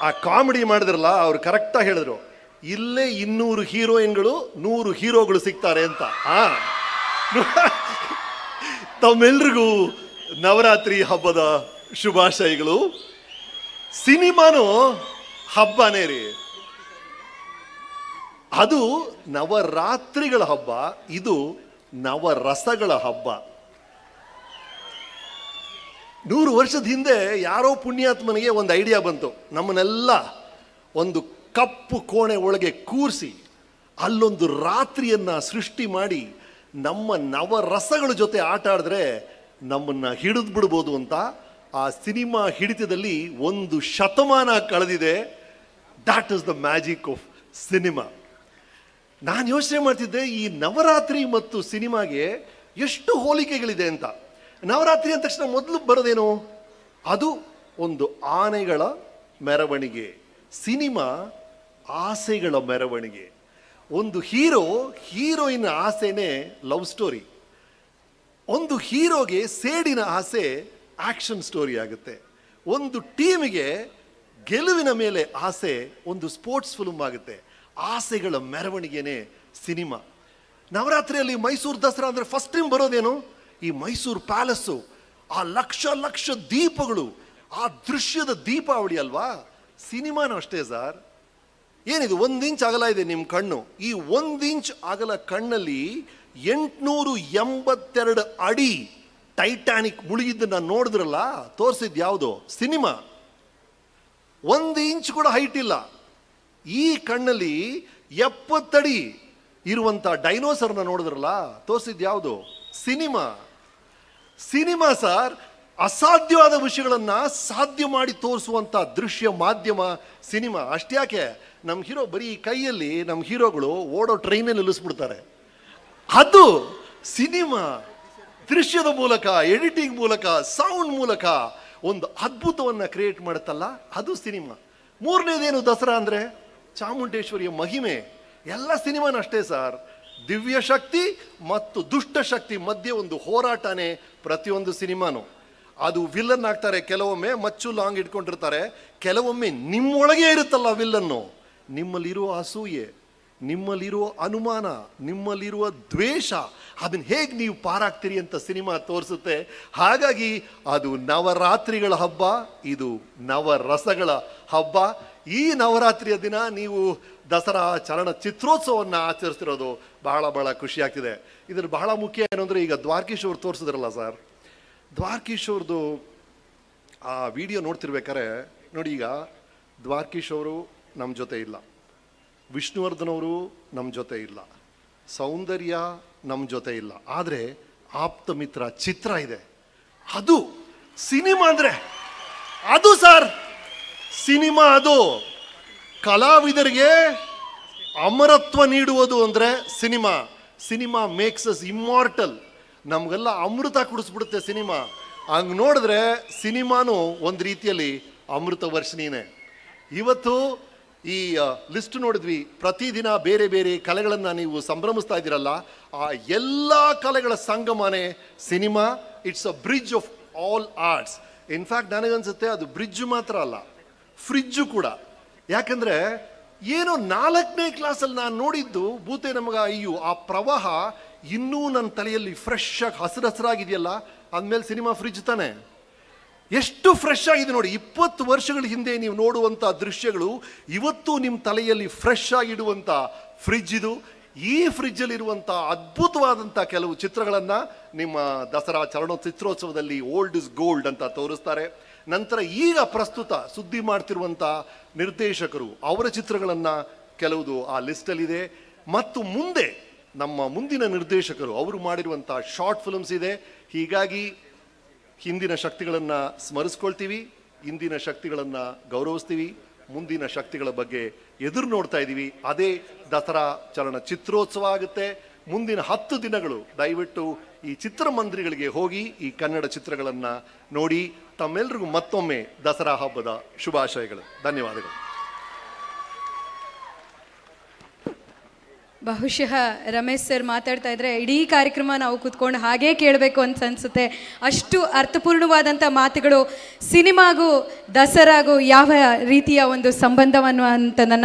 ಆ ಕಾಮಿಡಿ ಮಾಡಿದ್ರಲ್ಲ, ಅವ್ರು ಕರೆಕ್ಟಾಗಿ ಹೇಳಿದ್ರು. ಇಲ್ಲೇ ಇನ್ನೂರು ಹೀರೋಯಿನ್ಗಳು ನೂರು ಹೀರೋಗಳು ಸಿಗ್ತಾರೆ ಅಂತ. ಹಾ ತಮ್ಮೆಲ್ರಿಗೂ ನವರಾತ್ರಿ ಹಬ್ಬದ ಶುಭಾಶಯಗಳು. ಸಿನಿಮಾನು ಹಬ್ಬನೇ ರೀ. ಅದು ನವರಾತ್ರಿಗಳ ಹಬ್ಬ, ಇದು ನವರಸಗಳ ಹಬ್ಬ. ನೂರು ವರ್ಷದ ಹಿಂದೆ ಯಾರೋ ಪುಣ್ಯಾತ್ಮನಿಗೆ ಒಂದು ಐಡಿಯಾ ಬಂತು. ನಮ್ಮನ್ನೆಲ್ಲ ಒಂದು ಕಪ್ಪು ಕೋಣೆ ಒಳಗೆ ಕೂರಿಸಿ ಅಲ್ಲೊಂದು ರಾತ್ರಿಯನ್ನು ಸೃಷ್ಟಿ ಮಾಡಿ ನಮ್ಮ ನವರಸಗಳ ಜೊತೆ ಆಟ ಆಡಿದ್ರೆ ನಮ್ಮನ್ನು ಹಿಡಿದು ಬಿಡ್ಬೋದು ಅಂತ ಆ ಸಿನಿಮಾ ಹಿಡಿತದಲ್ಲಿ ಒಂದು ಶತಮಾನ ಕಳೆದಿದೆ. That is the magic of cinema ನಾನು ಯೋಚನೆ ಮಾಡ್ತಿದ್ದೆ, ಈ ನವರಾತ್ರಿ ಮತ್ತು ಸಿನಿಮಾಗೆ ಎಷ್ಟು ಹೋಲಿಕೆಗಳಿದೆ ಅಂತ. ನವರಾತ್ರಿ ಅಂದ ತಕ್ಷಣ ಮೊದಲು ಬರೋದೇನು? ಅದು ಒಂದು ಆನೆಗಳ ಮೆರವಣಿಗೆ, ಸಿನಿಮಾ ಆಸೆಗಳ ಮೆರವಣಿಗೆ. ಒಂದು ಹೀರೋ, ಹೀರೋಯಿನ್ ಆಸೆನೇ ಲವ್ ಸ್ಟೋರಿ. ಒಂದು ಹೀರೋಗೆ ಸೇಡಿನ ಆಸೆ ಆಕ್ಷನ್ ಸ್ಟೋರಿ ಆಗುತ್ತೆ. ಒಂದು ಟೀಮಿಗೆ ಗೆಲುವಿನ ಮೇಲೆ ಆಸೆ ಒಂದು ಸ್ಪೋರ್ಟ್ಸ್ ಫಿಲ್ಮ್ ಆಗುತ್ತೆ. ಆಸೆಗಳ ಮೆರವಣಿಗೆನೇ ಸಿನಿಮಾ. ನವರಾತ್ರಿಯಲ್ಲಿ ಮೈಸೂರು ದಸರಾ ಅಂದರೆ ಫಸ್ಟ್ ಟೈಮ್ ಬರೋದೇನು? ಈ ಮೈಸೂರು ಪ್ಯಾಲೇಸು, ಆ ಲಕ್ಷ ಲಕ್ಷ ದೀಪಗಳು, ಆ ದೃಶ್ಯದ ದೀಪಾವಳಿ ಅಲ್ವಾ? ಸಿನಿಮಾನು ಅಷ್ಟೇ ಸರ್. ಏನಿದು, ಒಂದು ಇಂಚ್ ಅಗಲ ಇದೆ ನಿಮ್ಮ ಕಣ್ಣು. ಈ ಒಂದು ಇಂಚ್ ಅಗಲ ಕಣ್ಣಲ್ಲಿ ಎಂಟುನೂರು ಎಂಬತ್ತೆರಡು ಅಡಿ ಟೈಟಾನಿಕ್ ಮುಳುಗಿದ್ದನ್ನ ನೋಡಿದ್ರಲ್ಲ? ತೋರಿಸಿದ್ದು ಯಾವುದು? ಸಿನಿಮಾ. ಒಂದು ಇಂಚ್ ಕೂಡ ಹೈಟ್ ಇಲ್ಲ. ಈ ಕಣ್ಣಲ್ಲಿ ಎಪ್ಪತ್ತಡಿ ಇರುವಂಥ ಡೈನೋಸರ್ನ ನೋಡಿದ್ರಲ್ಲ? ತೋರಿಸಿದ್ದು ಯಾವುದು? ಸಿನಿಮಾ. ಸಿನಿಮಾ ಸರ್, ಅಸಾಧ್ಯವಾದ ವಿಷಯಗಳನ್ನು ಸಾಧ್ಯ ಮಾಡಿ ತೋರಿಸುವಂಥ ದೃಶ್ಯ ಮಾಧ್ಯಮ ಸಿನಿಮಾ. ಅಷ್ಟ್ಯಾಕೆ? ನಮ್ಮ ಹೀರೋ ಬರೀ ಕೈಯಲ್ಲಿ ನಮ್ಮ ಹೀರೋಗಳು ಓಡೋ ಟ್ರೈನಲ್ಲಿ ನಿಲ್ಲಿಸ್ಬಿಡ್ತಾರೆ. ಅದು ಸಿನಿಮಾ. ದೃಶ್ಯದ ಮೂಲಕ, ಎಡಿಟಿಂಗ್ ಮೂಲಕ, ಸೌಂಡ್ ಮೂಲಕ ಒಂದು ಅದ್ಭುತವನ್ನ ಕ್ರಿಯೇಟ್ ಮಾಡುತ್ತಲ್ಲ, ಅದು ಸಿನಿಮಾ. ಮೂರನೇದೇನು ದಸರಾ ಅಂದರೆ? ಚಾಮುಂಡೇಶ್ವರಿಯ ಮಹಿಮೆ. ಎಲ್ಲ ಸಿನಿಮಾನ ಅಷ್ಟೇ ಸರ್. ದಿವ್ಯ ಶಕ್ತಿ ಮತ್ತು ದುಷ್ಟ ಶಕ್ತಿ ಮಧ್ಯೆ ಒಂದು ಹೋರಾಟನೇ ಪ್ರತಿಯೊಂದು ಸಿನಿಮಾನು. ಅದು ವಿಲ್ಲನ್ ಆಗ್ತಾರೆ, ಕೆಲವೊಮ್ಮೆ ಮಚ್ಚು ಲಾಂಗ್ ಇಟ್ಕೊಂಡಿರ್ತಾರೆ, ಕೆಲವೊಮ್ಮೆ ನಿಮ್ಮೊಳಗೆ ಇರುತ್ತಲ್ಲ ವಿಲ್ಲನ್ನು ನಿಮ್ಮಲ್ಲಿರುವ ಅಸೂಯೆ, ನಿಮ್ಮಲ್ಲಿರುವ ಅನುಮಾನ, ನಿಮ್ಮಲ್ಲಿರುವ ದ್ವೇಷ, ಅದನ್ನು ಹೇಗೆ ನೀವು ಪಾರಾಗ್ತೀರಿ ಅಂತ ಸಿನಿಮಾ ತೋರಿಸುತ್ತೆ. ಹಾಗಾಗಿ ಅದು ನವರಾತ್ರಿಗಳ ಹಬ್ಬ, ಇದು ನವರಸಗಳ ಹಬ್ಬ. ಈ ನವರಾತ್ರಿಯ ದಿನ ನೀವು ದಸರಾ ಚಲನ ಚಿತ್ರೋತ್ಸವವನ್ನು ಆಚರಿಸ್ತಿರೋದು ಬಹಳ ಬಹಳ ಖುಷಿಯಾಗ್ತಿದೆ ಇದರ ಬಹಳ ಮುಖ್ಯ ಏನು ಅಂದ್ರೆ ಈಗ ದ್ವಾರಕೀಶ್ ಅವ್ರು ತೋರಿಸಿದ್ರಲ್ಲ ಸರ್. ದ್ವಾರಕೀಶ್ ಅವ್ರದ್ದು ಆ ವಿಡಿಯೋ ನೋಡ್ತಿರ್ಬೇಕಾರೆ ನೋಡಿ ಈಗ ದ್ವಾರಕೀಶ್ ಅವರು ನಮ್ಮ ಜೊತೆ ಇಲ್ಲ. ವಿಷ್ಣುವರ್ಧನ್ ಅವರು ನಮ್ಮ ಜೊತೆ ಇಲ್ಲ. ಸೌಂದರ್ಯ ನಮ್ಮ ಜೊತೆ ಇಲ್ಲ. ಆದರೆ ಆಪ್ತ ಮಿತ್ರ ಚಿತ್ರ ಇದೆ. ಅದು ಸಿನಿಮಾ ಅಂದರೆ ಅದು ಸರ್. ಸಿನಿಮಾ ಅದು. ಕಲಾವಿದರಿಗೆ ಅಮರತ್ವ ನೀಡುವುದು ಅಂದರೆ cinema. Cinema makes us immortal ನಮಗೆಲ್ಲ ಅಮೃತ ಕುಡಿಸ್ಬಿಡುತ್ತೆ ಸಿನಿಮಾ. ಹಂಗೆ ನೋಡಿದ್ರೆ ಸಿನಿಮಾನು ಒಂದು ರೀತಿಯಲ್ಲಿ ಅಮೃತ ವರ್ಷಿನೇ ಇವತ್ತು ಈ ಲಿಸ್ಟ್ ನೋಡಿದ್ವಿ. ಪ್ರತಿದಿನ ಬೇರೆ ಬೇರೆ ಕಲೆಗಳನ್ನು ನೀವು ಸಂಭ್ರಮಿಸ್ತಾ ಇದ್ದೀರಲ್ಲ, ಆ ಎಲ್ಲ ಕಲೆಗಳ ಸಂಗಮನೇ cinema. It's a bridge of all arts in fact ನನಗನ್ಸುತ್ತೆ ಅದು ಬ್ರಿಡ್ಜ್ ಮಾತ್ರ ಅಲ್ಲ. ಫ್ರಿಡ್ಜು ಕೂಡ. ಯಾಕಂದರೆ ಏನೋ ನಾಲ್ಕನೇ ಕ್ಲಾಸಲ್ಲಿ ನಾನು ನೋಡಿದ್ದು, ಭೂತೆ ನಮಗ, ಅಯ್ಯೋ, ಆ ಪ್ರವಾಹ ಇನ್ನೂ ನನ್ನ ತಲೆಯಲ್ಲಿ ಫ್ರೆಶ್ ಆಗಿ ಹಸಿರು ಹಸಿರಾಗಿದೆಯಲ್ಲ ಅಂದಮೇಲೆ ಸಿನಿಮಾ ಫ್ರಿಜ್ ತಾನೆ. ಎಷ್ಟು ಫ್ರೆಶ್ ಆಗಿದೆ ನೋಡಿ, ಇಪ್ಪತ್ತು ವರ್ಷಗಳ ಹಿಂದೆ ನೀವು ನೋಡುವಂಥ ದೃಶ್ಯಗಳು, ಇವತ್ತು ನಿಮ್ಮ ತಲೆಯಲ್ಲಿ ಫ್ರೆಶ್ ಆಗಿಡುವಂಥ ಫ್ರಿಜ್ ಇದು. ಈ ಫ್ರಿಜ್ಜಲ್ಲಿರುವಂಥ ಅದ್ಭುತವಾದಂಥ ಕೆಲವು ಚಿತ್ರಗಳನ್ನು ನಿಮ್ಮ ದಸರಾ ಚಲನಚಿತ್ರೋತ್ಸವದಲ್ಲಿ ಓಲ್ಡ್ ಇಸ್ ಗೋಲ್ಡ್ ಅಂತ ತೋರಿಸ್ತಾರೆ. ನಂತರ ಈಗ ಪ್ರಸ್ತುತ ಸುದ್ದಿ ಮಾಡ್ತಿರುವಂಥ ನಿರ್ದೇಶಕರು ಅವರ ಚಿತ್ರಗಳನ್ನು ಕೆಲವುದು ಆ ಲಿಸ್ಟಲ್ಲಿದೆ. ಮತ್ತು ಮುಂದೆ ನಮ್ಮ ಮುಂದಿನ ನಿರ್ದೇಶಕರು ಅವರು ಮಾಡಿರುವಂಥ ಶಾರ್ಟ್ ಫಿಲ್ಮ್ಸ್ ಇದೆ. ಹೀಗಾಗಿ ಹಿಂದಿನ ಶಕ್ತಿಗಳನ್ನು ಸ್ಮರಿಸ್ಕೊಳ್ತೀವಿ ಇಂದಿನ ಶಕ್ತಿಗಳನ್ನು ಗೌರವಿಸ್ತೀವಿ, ಮುಂದಿನ ಶಕ್ತಿಗಳ ಬಗ್ಗೆ ಎದುರು ನೋಡ್ತಾ ಇದ್ದೀವಿ. ಅದೇ ದಸರಾ ಚಲನ ಚಿತ್ರೋತ್ಸವ ಆಗುತ್ತೆ. ಮುಂದಿನ ಹತ್ತು ದಿನಗಳು ದಯವಿಟ್ಟು ಈ ಚಿತ್ರಮಂದಿರಗಳಿಗೆ ಹೋಗಿ ಈ ಕನ್ನಡ ಚಿತ್ರಗಳನ್ನು ನೋಡಿ ತಮ್ಮೆಲ್ರಿಗೂ ಮತ್ತೊಮ್ಮೆ ದಸರಾ ಹಬ್ಬದ ಶುಭಾಶಯಗಳು. ಧನ್ಯವಾದಗಳು. ಬಹುಶಃ ರಮೇಶ್ ಸರ್ ಮಾತಾಡ್ತಾ ಇದ್ರೆ ಇಡೀ ಕಾರ್ಯಕ್ರಮ ನಾವು ಕೂತ್ಕೊಂಡು ಹಾಗೇ ಕೇಳಬೇಕು ಅಂತ ಅನ್ಸುತ್ತೆ. ಅಷ್ಟು ಅರ್ಥಪೂರ್ಣವಾದಂಥ ಮಾತುಗಳು ಸಿನಿಮಾಗೂ ದಸರಾಗೂ ಯಾವ ರೀತಿಯ ಒಂದು ಸಂಬಂಧವನ್ನು ಅಂತ ನನ್ನ